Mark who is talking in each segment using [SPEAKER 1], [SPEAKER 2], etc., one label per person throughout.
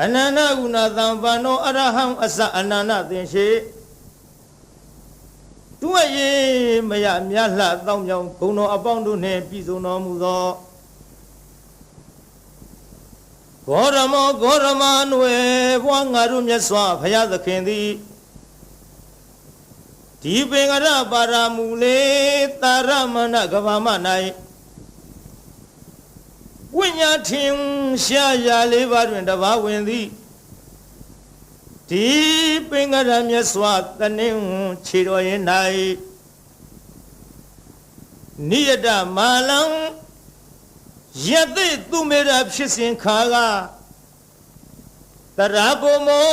[SPEAKER 1] အနန္တကုဏသံပန္နောအရဟံအစအနန္တသင်ရှိသူအရေးမရမြတ်လှတောင်းကြောင်ဂုံတော်အပေါင်းတို့နှင့်ပြည်စုံတော်မူသောဂေါရမောဂေါရမနွယ်ဘွားငါတို့မြတ်စွာဘုရားသခင်သည်ဒီပင်ကရပါရမူလေတာရမဏကဘာမ၌ ဝိညာထင်ရှားရာလေးပါးတွင်တပါဝင်သည်ဒီပင်ကရမြတ်စွာတနင်းခြေတော်ရင်၌နိယတမာလံယသိသူမေရဖြစ်စဉ်ခါကတရာဘုံမော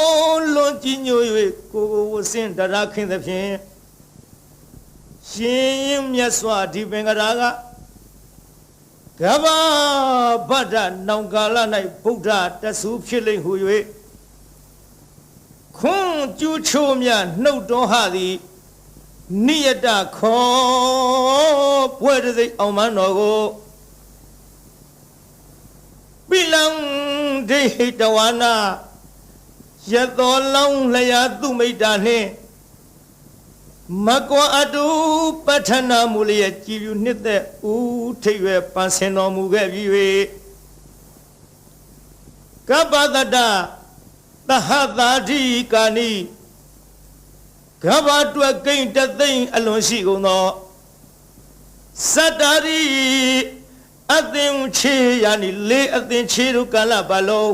[SPEAKER 1] လွန်ကြည်ညို၍ကိုကိုဝစင်တရာခင်းသဖြင့်ရှင်ရင်မြတ်စွာဒီပင်ကရာက ကဗ္ဗဗဒ္ဒနောင်ကာလ၌ဗုဒ္ဓတဆူဖြစ်လိမ့်ဟု၍ခွန်းကျူးချိုးမြနှုတ်တော်ဟသည်နိယတခောပွဲတစိအောင်မန်းတော်ကိုပိလံဒိဟိတဝနာယသောလောင်းလျာသူမိတ်တာနှင့် မကွာအတုပဋ္ဌနာမူလျက်ကြည်ပြူနှစ်သက်ဦးထိပ်ရွယ်ပန်းစင်တော်မူခဲ့ပြီး၍ကပ္ပတတသဟသာတိကာနိကဗ္ဗတွက်ကိမ့်တသိမ့်အလွန်ရှိကုန်သောစတ္တာရိအသင်ချေယာနိလေးအသင်ချေတို့ကာလပတ်လုံး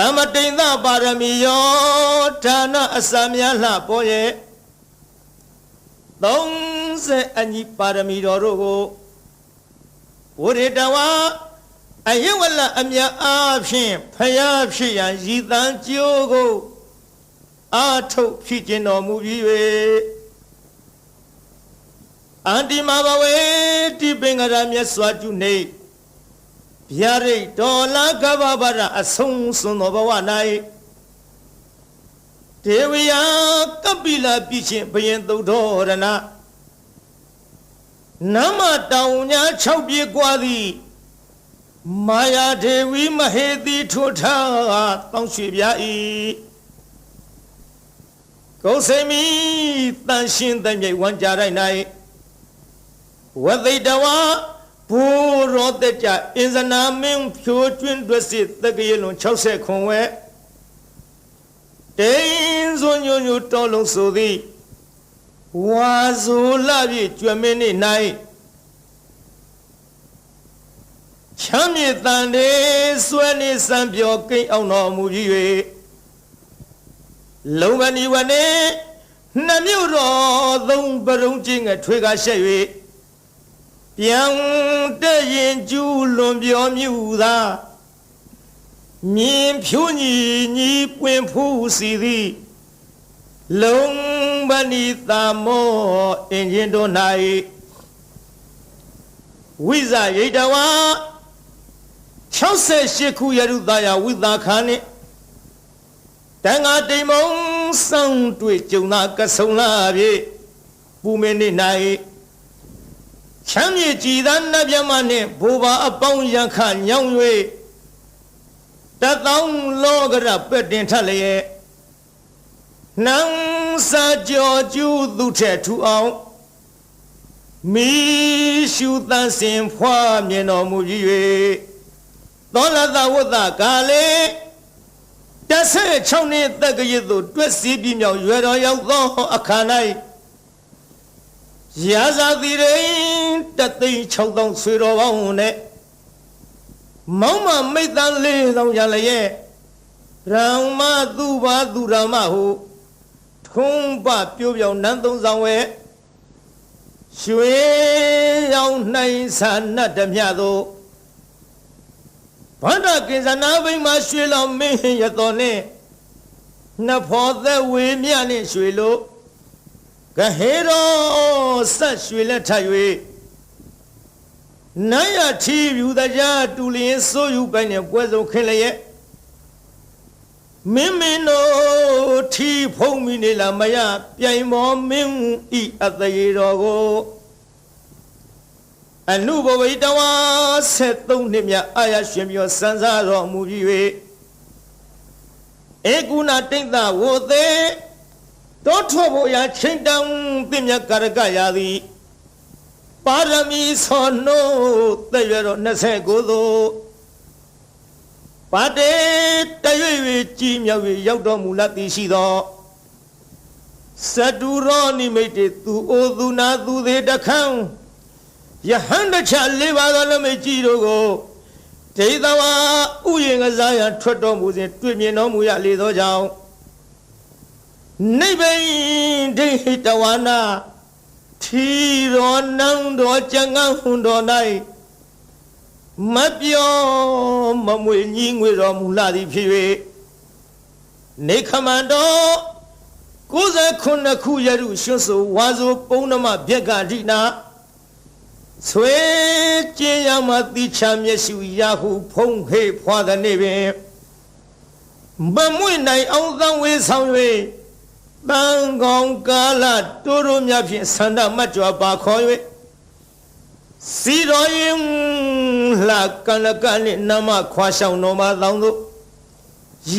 [SPEAKER 1] သမတိန်သပါရမီယောဌာနအစများလှပေါ်ရဲ့30အညီပါရမီတော်တို့ကိုဝရိတဝါအယဝလအမြတ်အားဖြင့်ဖယားဖြစ်ရန်ရည်တန်းကြိုးကိုအာထုတ်ဖြစ်ခြင်းတော်မူပြီး၍အန္တိမဘဝေတိပင်္ဂရမြတ်စွာကျုနေ ဗျာရိတ်ဒေါ်လာကဗ္ဗဗရအဆုံးစွန်သောဘဝ၌ဒေဝယကပိလပြချင်းဘယင်သုဒ္ဓရဏနမတောင်ညာ6ပြေกว่าသည်မာယာဒေဝီမဟေတိထိုထားတောင်းရွှေပြ၏ကုသိမီတန်ရှင်တမြိတ်ဝံကြရိုက်၌ဝသိတဝါ ဘူရောတက်ကြအင်ဇနာမင်းဖြိုးကျွင်းတွက်စစ်တကရလွန်60ခွန်ဝဲတိန်စွညွညွတော်လုံးဆိုသည်ဝါဇူလာပြည့်ကျွမင်းနေ၌ချမ်းမြေတန်တေဆွဲနေစံပြောကိန်းအောင်တော်မူပြီး၍လုံမဏီဝနေနှမြို့တော်သုံးပရုံချင်းငထွေကရှက်၍ ပြန်တဲ့ရင်ကျူးလွန်ပြောမြူသာမြင်ဖြူညီညီပွင့်ဖူးစီသည်လုံမဏီသာမောအင်ဂျင်တို့၌ဝိဇရိတဝါ68ခုယရုသားယဝိသာခာနှင့်တန်ဃာတိမ်မုံဆောင်တွေ့ကြုံသာကဆုံလာပြီပူမင်းနေ၌ ချမ်းမြေကြည်သာနတ်မြမနှင့်ဘူပါအပေါင်းရန်ခညောင်း၍တသောင်းလောကရပက်တင်ထလျက်နံစာကြောကျူးသူထက်ထူအောင်မိရှုသန်စင်ဖွားမြင်တော်မူပြီး၍သောလသဝတ္တကာလေတဆဲ6နှစ်တက္ကရာသို့တွက်စီးပြီးမြောက်ရွယ်တော်ရောက်သောအခါ၌ ရာဇာတိရင်တသိန်း6000ဆွေတော်ပေါင်းနဲ့မောင်းမမိတ်တန်4000ရလျက်ရံမသူပါသူရမဟုထုံးပပြိုးပြောင်နန်းသုံးဆောင်ဝဲရွှေရောင်နှိုင်းဆာနတ်တမြသောဗန္ဒကိစ္စနာဘိမှာရွှေလောင်မင်းရတော်နဲ့နဖောသက်ဝေမြနဲ့ရွှေလို့ ကဟေရောဆက်ရွှေလက်ထပ်၍နတ်ရထီယူတကြားတူလျင်စိုးယူပိုင်နဲ့ပွဲစုံခင်းလျက်မင်းမင်းတို့ထီဖုံးမိနေလားမရပြိုင်မောမင်းဤအသေးတော်ကိုအနုဘဝိတဝါ73နှစ်မြတ်အာရရှင်ပြောစံစားတော်မူပြီး၍ဧကုဏတိတ်တဝေသေး တောထောဖို့ရာချိန်တံပြမြတ်ကာရကရာသည်ပါရမီသောနို့တဲ့ရတော်29သို့ပါတေတရွေ့၍ကြီးမြောက်၍ရောက်တော်မူလသည်ရှိသောစတုရောနိမိတ်တေသူအိုသူနာသူသေးတခန်းယဟန်တချလေးပါးသောလမိတ်ကြီးတို့ကိုဒေသဝါဥယျာဉ်ကစားရန်ထွက်တော်မူစဉ်တွေ့မြင်တော်မူရလေသောကြောင့် နိဗ္ဗိဒိဟိတဝါနာထီရောနံတော်ကြံငန်းဟွန်တော်၌မပြောမမွေညီငွေတော်မူလာသည်ဖြစ်၍နေခမန္တော်69ခုရရုရွှွဆိုဝါဆိုပုံနမဗျက်ကဒိနာဆွေကျင်းရမတိချမျက်ရှုရဟုဖုံးခေဖွာသည်နေပင်မမွေနိုင်အောင်သံဝေဆောင်၍ တန်ကောင်ကာလတိုးတို့များဖြင့်ဆန္ဒမတ်ကြွားပါခေါ်၍စီတော်ရင်လာကလကနှင့်နမခွာဆောင်တော်မှာတောင်းတို့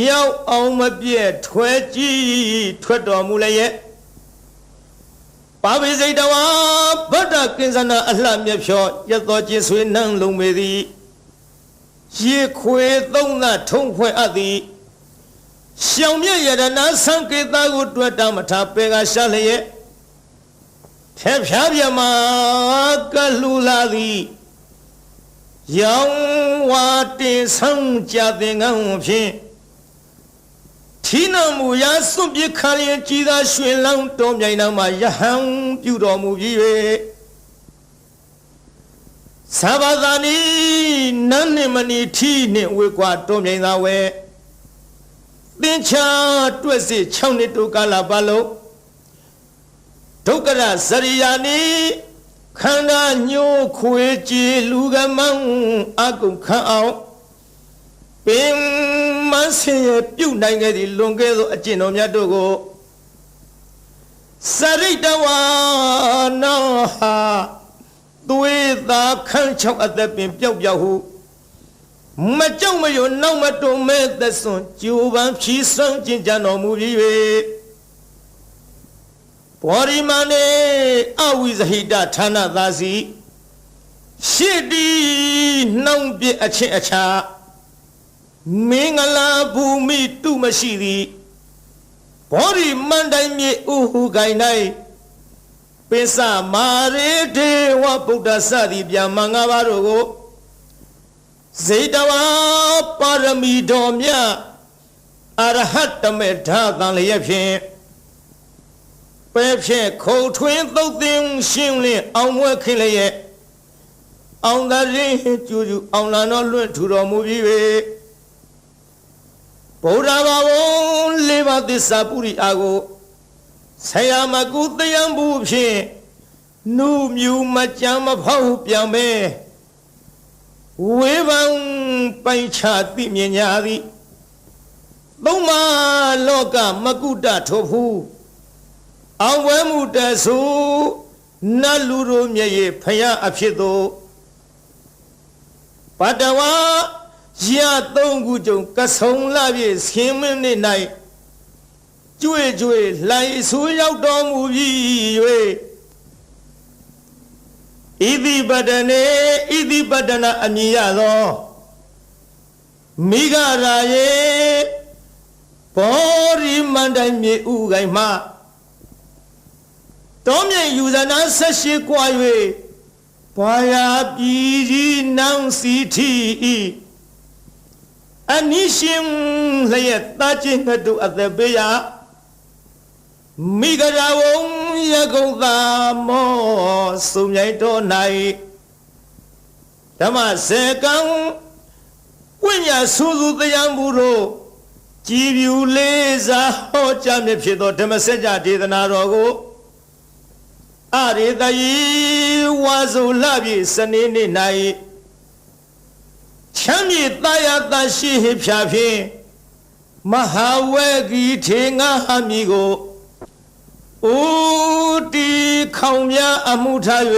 [SPEAKER 1] ရောက်အောင်မပြည့်ထွဲကြည့်ထွက်တော်မူလည်းရဲ့ပါဝိစိတ်တဝါဗဒ္ဒကင်္စနာအလှမြဖြောရတော်ချင်းဆွေနှံလုံးမေသည်ရေခွေသုံးသထုံးဖွဲ့အပ်သည် ရှောင်မြရတနာသံကေတာကိုတွေ့တာမထားပေကရှာလျက်ထက်ဖြားပြမကလူလာသည်ရောင်ဝါတင်ဆောင်ကြတဲ့ငန်းဖြင့်ထီနမူရာစွန့်ပစ်ခါရင်ကြည်သာရွှင်လောင်းတော်မြိုင်နာမှာယဟန်ပြုတော်မူပြီး၍သဘာသာနီနန်းနှင့်မနီထီနှင့်ဝေကွာတော်မြိုင်သာဝဲ သင်္ချာတွက်စစ်6နှစ်တိုကာလပတ်လုံးဒုက္ခရဇရိယာနီခန္ဓာညိုးခွေကြည်လူကမောင်းအကုခန့်အောင်ပင်မဆင်းရပြုတ်နိုင်ခဲ့သည့်လွန်ခဲ့သောအကျင့်တော်များတို့ကိုစရိတဝါနောဟာသွေးသာခန့်ချောက်အသက်ပင်ပျောက်ပျောက်ဟု မကြောက်မရွံ့နောက်မတုံမဲ့သက်စွန်ကြိုးပမ်းဖြီးစွမ်းကျင့်ကြံတော်မူပြီး၍ဘောရိမနေအဝိဇဟိတဌာနသာစီရှစ်တီနှောင်းပြအချင်းအခြားမင်္ဂလာဘူမိတုမရှိသည်ဘောရိမန္တိုင်မြေဥဟုကိုင်၌ပိစမာရေဒေဝဗုဒ္ဓစသည်ဗျာမင်္ဂပါတို့ကို ဇေတဝါပါရမီတော်မြတ်အရဟတမေဓာတန်လျက်ဖြင့်ပဲဖြင့်ခုံထွင်းသုတ်သင်ရှင်းလင်းအောင်မွဲခင်းလျက်အောင်သာရင်ကျူကျူအောင်လာတော်လွင့်ထူတော်မူပြီး၍ဗုဒ္ဓဘာဝလေးပါးသစ္စာပုရိအာကိုဆရာမကုတယံဘူးဖြင့်နုမြူမကြမ်းမဖောက်ပြန်ပဲ ဝေဘံပိုင်ချသိမြင်ညာသည်သုံးပါလောကမကုတထိုဖူးအောင်ဝဲမှုတဆူနတ်လူတို့မျက်ရည်ဖယားအဖြစ်သို့ပတဝါရသုံးခုကြုံကဆုံလာပြည့်ဆင်းမင်းနေ၌ကျွေကျွေလှိုင်ဆူရောက်တော်မူပြီး၍ ဣတိပတနေဣတိပတနာအမည်ရသောမိဂရာယေဘောရိမန္တမြေဥကိုင်မှတောမြေယူဇနာ78ကွာ၍ဘွာရာပြည်ကြီးနောင်စီတီဤအနိရှင်လျက်တာချင်းကတူအသက်ပေးရ မိဂရာဝံယကုံသာမောစုံမြိုင်တော်၌ဓမ္မစေကံဝိညာဆူဆူတရားမှုတို့ကြည်ပြူလေးစားဟောကြားမြဖြစ်သောဓမ္မစကြာဒေသနာတော်ကိုအရိတယီဝါစုလပြည့်စနေနေ့၌ချမ်းမြေတာယာတရှိဟဖြာဖြင့်မဟာဝေဂီထေငါဟမီကို ဥတီခေါင်များအမှုထား၍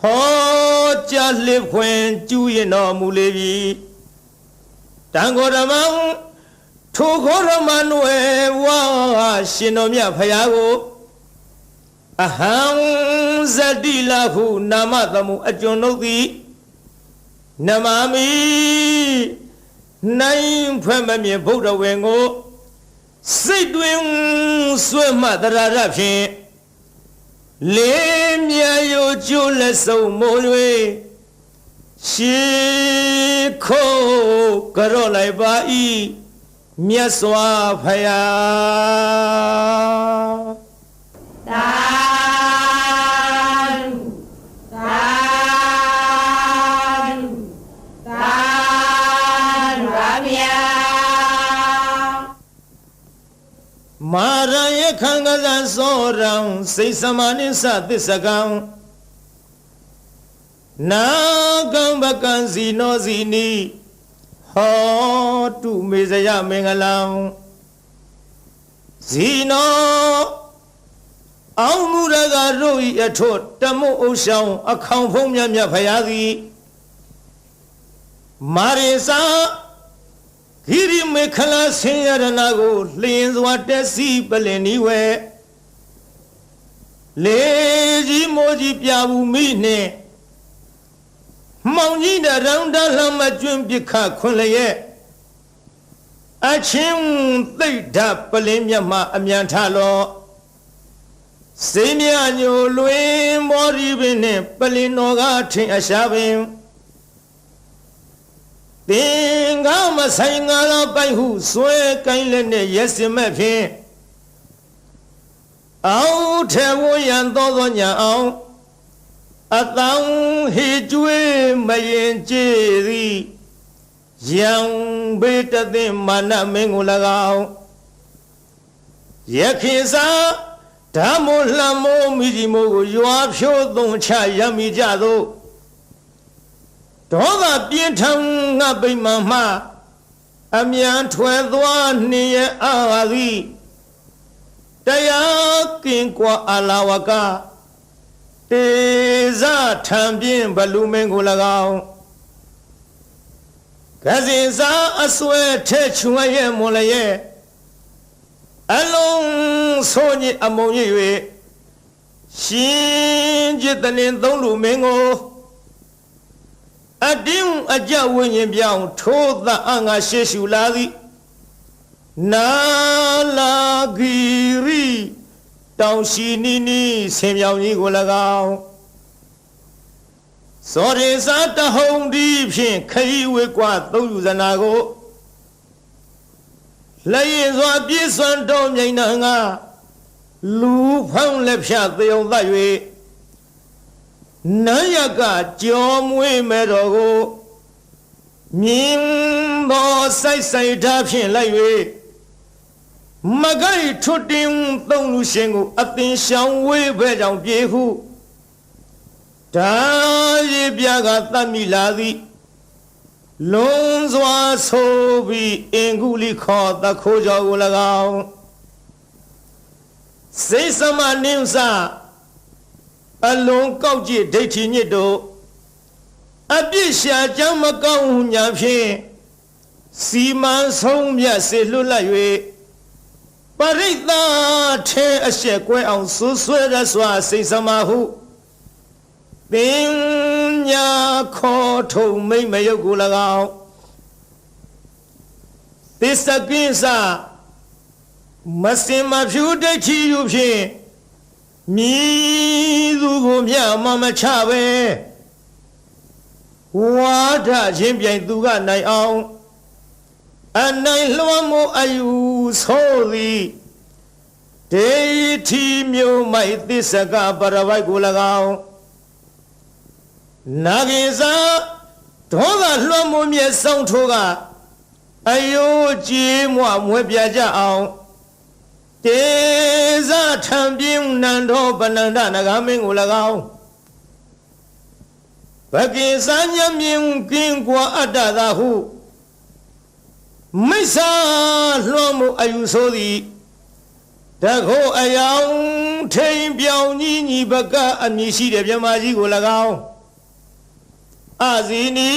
[SPEAKER 1] ဟဟောကြားလစ်ခွင်ကျူးရင်တော်မူလေပြီတန်ခေါ်ဓမ္မထိုခေါ်ဓမ္မနွယ်ဝါရှင်တော်မြတ်ဖရာကိုအဟံဇတိလဟုနာမသမှုအကျွန်ုပ်သည်နမမိနိုင်ဖွဲ့မမြင်ဗုဒ္ဓဝေကို စိတ်တွင်ဆွဲမှတရရဖြင့်လေးမြရိုကျိုးလက်စုံမိုး၍ရှေခိုးကြော့လိုက်ပါ၏မြတ်စွာဘုရား
[SPEAKER 2] သာဓုသာဓုသာဓုပါဗျာ
[SPEAKER 1] မာရယခံကစားစောရံစိတ်စမနိသသစ္စကံနာကံပကံစီနောစီနီဟောတုမေဇယမင်္ဂလံဇီနောအောင်မူရကတို့ဤအထွတ်တမုတ်ဥဆောင်အခေါင်ဖုံးမြတ်မြတ်ဖရာသည်မာရိစာ ဂိရိမေခလာဆင်းရတနာကိုလျင်စွာတက်စီပလင်နီဝဲလေကြီးမိုးကြီးပြဘူးမိနှင့်မောင်ကြီးတရောင်းတလှမ်းမကျွန်းပြခခွန်လျက်အချင်းသိတ်ဓာပလင်းမြတ်မှအမြန်ထလောစိမ့်မြညိုလွင်မောရီပင်နှင့်ပလင်တော်ကထင်အရှာပင်သင်္ကာမဆိုင်ငါသောပိုက်ဟုဆွဲကိုင်းလက်နဲ့ရက်စင်မဲ့ဖြင့်အောက်ထဲဝရန်သောသောညာအောင်အတောင်ဟေကျွေးမရင်ကြည်သည်ယံဘေးတသိမာနမင်းကို၎င်းယခေစာဓမ္မိုလှမိုးမိဒီမိုးကိုရွာဖြိုးသွန်ချရမိကြသော ဒေါသပြင်းထန်ငါပိမှန်မှအမြန်ထွယ်သွားနေရအာသည်တရားကင်ကွာအလာဝကတေဇထံပြင်းဘလူမင်းကို၎င်းကစင်စာအစွဲထဲချွန်ရဲ့မွန်လည်းရဲ့အလုံးဆိုညစ်အမုံရ၍ရှင်จิตတရင်သုံးလူမင်းကို အတင်းအကြဝိညာဉ်ပြောင်းထိုးသအငါရှေရှုလာသည်နာလာဂီရီတောင်ရှိနီနီဆင်ပြောင်ကြီးကို၎င်းစောရေစာတဟုံဒီဖြင့်ခရီးဝေကွာသုံးယူဇနာကိုလက်ရင်စွာပြည့်စွန်တော်မြိန်နာငါလူဖောင်းလက်ဖြတ်သေုံသတ်၍ နန်းရကကြောမွေးမဲ့တော်ကိုမြင်းသောစိုက်စိုက်ထားဖြင့်လိုက်၍မကိုက်ထွတ်တင်သုံးလူရှင်ကိုအသင်ရှောင်ဝေးဘဲကြောင့်ပြေဟုဒါရီပြကတတ်မိလာသည်လုံးစွာဆိုပြီးအင်္ဂုလိခေါ်တခိုးကြောကို၎င်းစိတ်စမနိစ္စ အလုံးကောက်ကြည့်ဒိဋ္ဌိညစ်တို့အပြစ်ရှာကြောင်းမကောင်းဟုညာဖြင့်စီမံဆုံးမြတ်စေလွတ်လပ်၍ပရိသတ်ထဲအဆက်ကွဲအောင်ဆူဆွဲရစွာစိတ်စမဟုပညာခေါ်ထုံမိမ့်မယုတ်ကို၎င်းသစ္စကိစ္စမစင်မဖြူဒိဋ္ဌိယူဖြင့် မြည်သူကိုမြမမချပဲဝါဒချင်းပြိုင်သူကနိုင်အောင်အနိုင်လွှမ်းမိုးအယူဆိုသည်ဒေထီမျိုးမိုက်သစ္စကပရဝိုက်ကို၎င်းနာဂိစာဒေါသလွှမ်းမိုးမြဲဆောင်ထိုးကအယိုးကြည်မွမွဲပြကြအောင် တေဇထံပြင်းနန္ဒောပနန္ဒနဂမင်းကို၎င်းဘကိစညမြင်ကင်းကွာအတ္တသာဟုမိစ္ဆာလွှမ်းမှုအယူဆိုသည်တခိုးအယောင်ထိန်ပြောင်ကြီးညီဘကအမည်ရှိတဲ့မြမကြီးကို၎င်းအာဇီနီ